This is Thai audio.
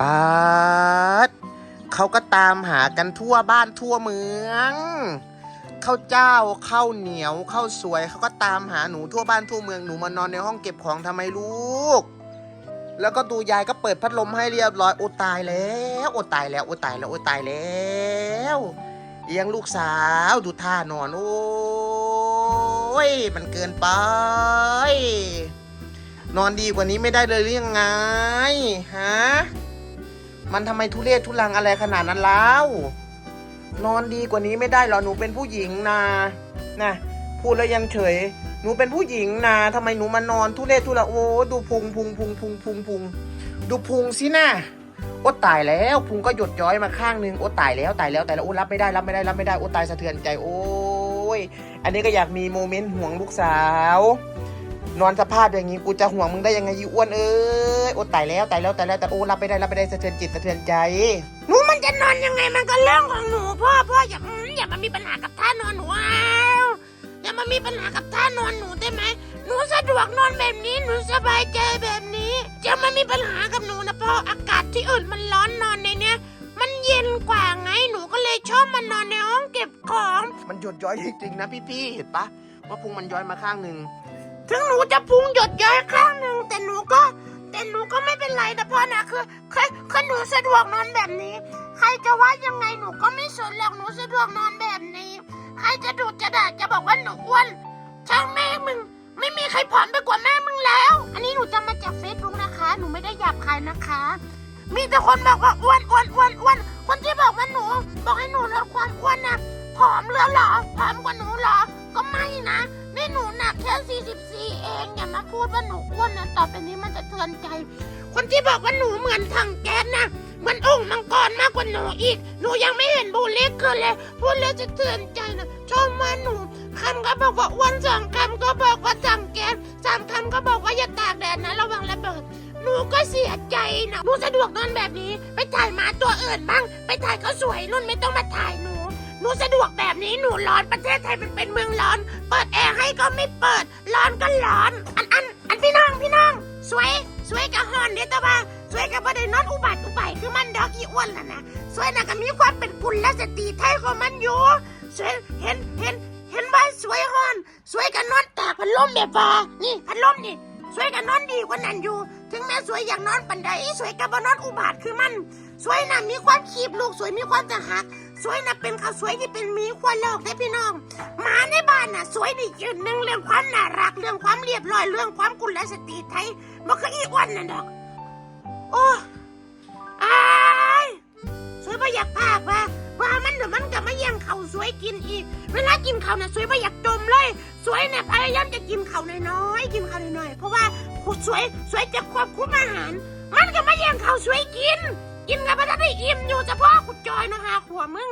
ปาดเขาก็ตามหากันทั่วบ้านทั่วเมืองข้าวเจ้าข้าวเหนียวข้าวสวยเขาก็ตามหาหนูทั่วบ้านทั่วเมืองหนูมานอนในห้องเก็บของทำไมลูก แล้วก็ดูยายก็เปิดพัดลมให้เรียบร้อยโอตายแล้วโอตายแล้วโอตายแล้วโอตายแล้วเอียงลูกสาวดูท่านอนโอ้ยมันเกินไป นอนดีกว่านี้ไม่ได้เลยหรือยังไงฮะ มันทำไมทุเรศทุลังอะไรขนาดนั้นแล้ว นอนดีกว่านี้ไม่ได้หรอหนูเป็นผู้หญิงนะนะพูดแล้วยังเฉย หนูเป็นผู้หญิงนะทำไมหนูมานอนทุเรศทุลังโอ้ดูพุงพุงพุงพุงพุงพุงดูพุงสินะโอ้ตายแล้วพุงก็หยดย้อยมาข้างนึงโอ้ตายแล้วตายแล้วตายแล้วโอ้รับไม่ได้รับไม่ได้รับไม่ได้โอ้ตายสะเทือนใจโอ้ยอันนี้ก็อยากมีโมเมนต์ห่วงลูกสาว นอนสภาพอย่างนี้กูจะห่วงมึงได้ยังไงยีอ้วนเอ้ยโอ้ตายแล้วตายแล้วตายแล้วแต่โอ้รับไม่ได้รับไม่ได้สะเทือนจิตสะเทือนใจหนูมันจะนอนยังไงมันก็เรื่องของหนูพ่อพ่ออย่าอืมอย่ามามีปัญหากับท่านอนหนูอ้าวอย่ามามีปัญหากับท่านอนหนูได้ไหมหนูสะดวกนอนแบบนี้หนูสบายใจแบบนี้จะมามีปัญหากับหนูนะพ่ออากาศที่อื่นมันร้อนนอนในเนี้ยมันเย็นกว่าไงหนูก็เลยชอบมานอนในห้องเก็บของ มันหยดย้อยจริงๆนะพี่ๆเห็นปะว่าพุงมันย้อยมาข้างหนึ่ง ถึงหนูจะพุงหยดย้อยข้างหนึ่งแต่หนูก็ แต่หนูก็ไม่เป็นไรนะพ่อนะคือคือคือหนูสะดวกนอนแบบนี้ ใครจะว่ายังไงหนูก็ไม่สนหรอกหนูสะดวกนอนแบบนี้ ใครจะดูจะด่าจะบอกว่าหนูอ้วนช่างแม่มึง ไม่มีใครผอมไปกว่าแม่มึงแล้ว อันนี้หนูจะมาจากเฟซบุ๊กนะคะ หนูไม่ได้หยาบคายนะคะ มีแต่คนบอกว่าอ้วนอ้วนอ้วนอ้วนคนที่บอกว่าหนู บอกให้หนูลดความอ้วนนะผอมแล้วเหรอผอมกว่าหนูเหรอ องอย่ามาพูดว่าหนูอ้วนนะต่อไปนี้มันจะเทือนใจ คนที่บอกว่าหนูเหมือนถังแก๊สนะมือนองค์มังกรมากกว่าหนูอีก หนูยังไม่เห็นบูเล็กเกินเลยพูดแล้วจะเตือนใจนะชอบมาหนูคำก็บอกว่าอ้วนสองคำก็บอกว่าถังแก๊สสามคำก็บอกว่าอย่าตากแดดนะระวังระเบิดหนูก็เสียใจนะหนูสะดวกนอนแบบนี้ ไปถ่ายหมาตัวอื่นบ้าง ไปถ่ายเขาสวยนุ่นไม่ต้องมาถ่ายหนูหนูสะดวกแบบนี้หนูร้อนประเทศไทยมันเป็นเมืองร้อน เปิดแอร์ ก็ไม่เปิด ร้อนก็ร้อน อันอันอันพี่น้องพี่น้อง สวย สวยกับฮอนเดียวแต่ว่า สวยกับประเด็นนอนอุบัติอุบัติคือมันดอกอีอ้วนล่ะนะสวยน่ะก็มีความเป็นกุลและสตรีไทยของมันอยู่ สวยเห็นเห็นเห็นว่าสวยฮอน สวยกับนอนตากพัดลมแบบว่า นี่พัดลมนี่ สวยกับนอนดีกว่านั้นอยู่ ถึงแม้สวยอย่างนอนปันใดสวยกับบ่นอนอุบาทคือมัน สวยน่ะมีความคีบลูกสวยมีความจะหัก สวยน่ะเป็นข้าวสวยที่เป็นมีควายโลกได้พี่น้องหมาในบ้านน่ะ สวยนี่ยืนหนึ่งเรื่องความน่ารักเรื่องความเรียบร้อยเรื่องความกุลและสตรีไทยมันคืออีอ้วนน่ะดอกโอ้อายสวยประหยัดภาพว่าว่ามันเดี๋ยวมันก็มาแย่งเขาวสวยกินอีก เวลากินเขาวน่ะสวยประหยัดจมเลย สวยเนี่ยพยายามจะกินเขาวน้อยๆกินเขาวน้อยๆเพราะว่าสวยสวยจะควบคุมอาหาร มันก็มาแย่งเขาวสวยกิน กินกับพระได้อิ่มอยู่เฉพาะขุดจอยเนาะหาขัวมึง